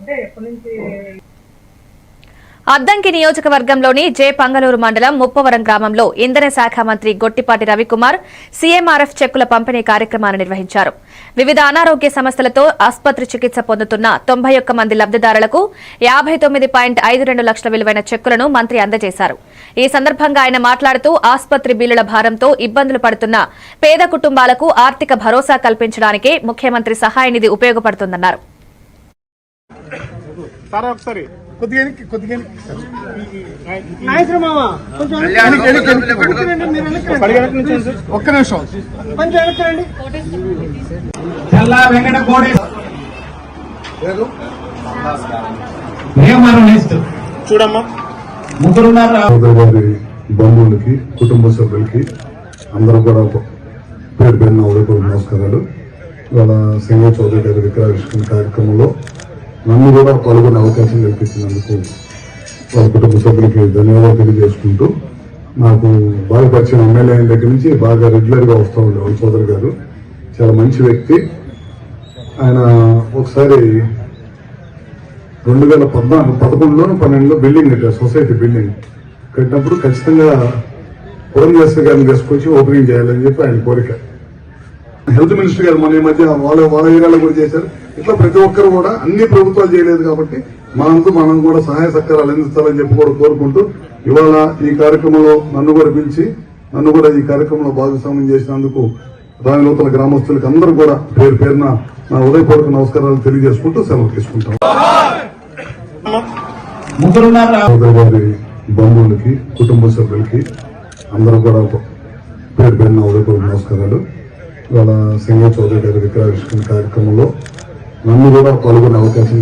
అంటే ఎప్పటి నుంచి అద్దంకి నియోజకవర్గంలోని జే. పంగలూరు మండలం ముప్పవరం గ్రామంలో ఇంధన శాఖ మంత్రి గొట్టిపాటి రవికుమార్ సీఎంఆర్ఎఫ్ చెక్కుల పంపిణీ కార్యక్రమాన్ని నిర్వహించారు. వివిధ అనారోగ్య సమస్యలతో ఆసుపత్రి చికిత్స పొందుతున్న తొంభై ఒక్క మంది లబ్దిదారులకు యాభై తొమ్మిది పాయింట్ ఐదు రెండు లక్షల విలువైన చెక్కులను మంత్రి అందజేశారు. ఈ సందర్భంగా ఆయన మాట్లాడుతూ ఆసుపత్రి బిల్లుల భారంతో ఇబ్బందులు పడుతున్న పేద కుటుంబాలకు ఆర్థిక భరోసా కల్పించడానికే ముఖ్యమంత్రి సహాయ నిధి ఉపయోగపడుతుందన్నారు. సారా ఒకసారి. కొద్దిగా వెనక్కి, కొద్దిగా. నాయకుడు మామ కొంచెం. ఒక్క నిమిషం కొంచెం వెనక్కి రండి. వెంకట కోడి. చూడమ్మా. బంధువులకి కుటుంబ సభ్యులకి అందరూ కూడా పేరు పేరున ఉదయపూర్వక నమస్కారాలు. ఇవాళ సింగ చౌదరి గారి విగ్రహావిష్కరణ కార్యక్రమంలో నన్ను కూడా పాల్గొనే అవకాశం కల్పించినందుకు వాళ్ళ కుటుంబ సభ్యులకి ధన్యవాదాలు తెలియజేసుకుంటూ నాకు బాగా పరిచయం ఎమ్మెల్యే అయిన దగ్గర నుంచి బాగా రెగ్యులర్గా వస్తూ ఉండేవాళ్ళు సోదరు గారు. చాలా మంచి వ్యక్తి. ఆయన ఒకసారి రెండు వేల పద్నాలుగు పదకొండులోను పన్నెండులో బిల్డింగ్ కట్టారు సొసైటీ బిల్డింగ్ కట్టినప్పుడు ఖచ్చితంగా పురంధేశ్వరి గారిని తీసుకొచ్చి ఓపెనింగ్ చేయాలని చెప్పి ఆయన కోరిక. హెల్త్ మినిస్టర్ గారు మన ఈ మధ్య వాళ్ళ వాళ్ళ ఏరియాలో కూడా చేశారు. ఇట్లా ప్రతి ఒక్కరు కూడా అన్ని ప్రభుత్వాలు చేయలేదు కాబట్టి మనంతా మనం కూడా సహాయ సహకారాలు అందిస్తారని చెప్పి కూడా కోరుకుంటూ ఇవాళ ఈ కార్యక్రమంలో నన్ను కూడా పిలిచి నన్ను కూడా ఈ కార్యక్రమంలో భాగస్వామ్యం చేసినందుకు రాయలోతల గ్రామస్తులకు అందరూ కూడా పేరు పేరున నా ఉదయపూర్వక నమస్కారాలు తెలియజేసుకుంటూ సెలవు తీసుకుంటాం బంధువులకి కుటుంబ సభ్యులకి అందరూ కూడా పేరు పేరున ఉదయపూర్వక నమస్కారాలు. ఇవాళ సింగ చౌదరి గారి విగ్రహావిష్కరణ కార్యక్రమంలో నన్ను కూడా పాల్గొనే అవకాశం